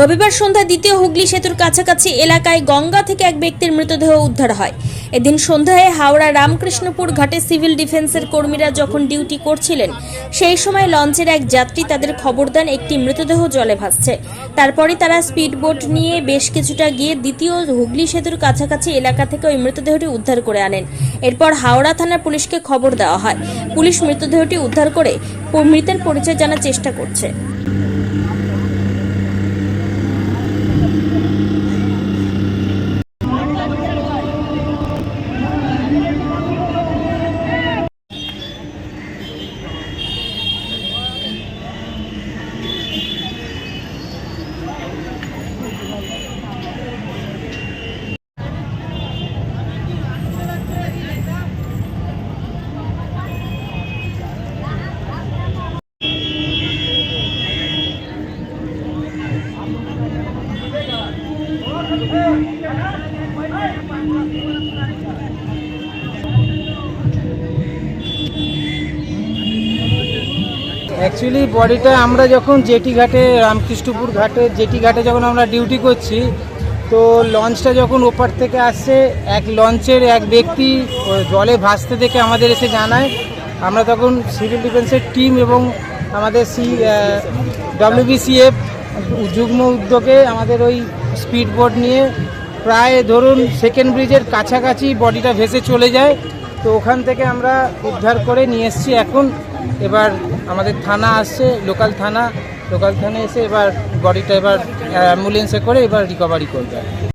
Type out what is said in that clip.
রবিবার সন্ধ্যা দ্বিতীয় হুগলি সেতুর কাছাকাছি এলাকায় গঙ্গা থেকে এক ব্যক্তির মৃতদেহ উদ্ধার হয়। এদিন সন্ধ্যায় হাওড়া রামকৃষ্ণপুর ঘাটে সিভিল ডিফেন্সের কর্মীরা যখন ডিউটি করছিলেন, সেই সময় লঞ্চের এক যাত্রী তাদের খবর দেন একটি মৃতদেহ জলে ভাসছে। তারপরে তারা স্পিডবোট নিয়ে বেশ কিছুটা গিয়ে দ্বিতীয় হুগলি সেতুর কাছাকাছি এলাকা থেকে ওই মৃতদেহটি উদ্ধার করে আনেন। এরপর হাওড়া থানার পুলিশকে খবর দেওয়া হয়। পুলিশ মৃতদেহটি উদ্ধার করে মৃতের পরিচয় জানার চেষ্টা করছে। অ্যাকচুয়ালি বডিটা আমরা যখন জেটি ঘাটে, রামকৃষ্ণপুর ঘাটে, জেটি ঘাটে যখন আমরা ডিউটি করছি, তো লঞ্চটা যখন ওপার থেকে আসছে এক লঞ্চের এক ব্যক্তি জলে ভাসতে দেখে আমাদের এসে জানায়। আমরা তখন সিভিল ডিফেন্সের টিম এবং আমাদের সি ডব্লিউবিসিএফ যুগ্ম উদ্যোগে আমাদের ওই স্পিড বোট নিয়ে প্রায় ধরুন সেকেন্ড ব্রিজের কাছাকাছি বডিটা ভেসে চলে যায়, তো ওখান থেকে আমরা উদ্ধার করে নিয়ে এসছি এখন। এবার আমাদের থানা আসছে লোকাল থানা। লোকাল থানা এসে এবার বডিটা এবার, অ্যাম্বুলেন্সে করে এবার রিকভারি করবে।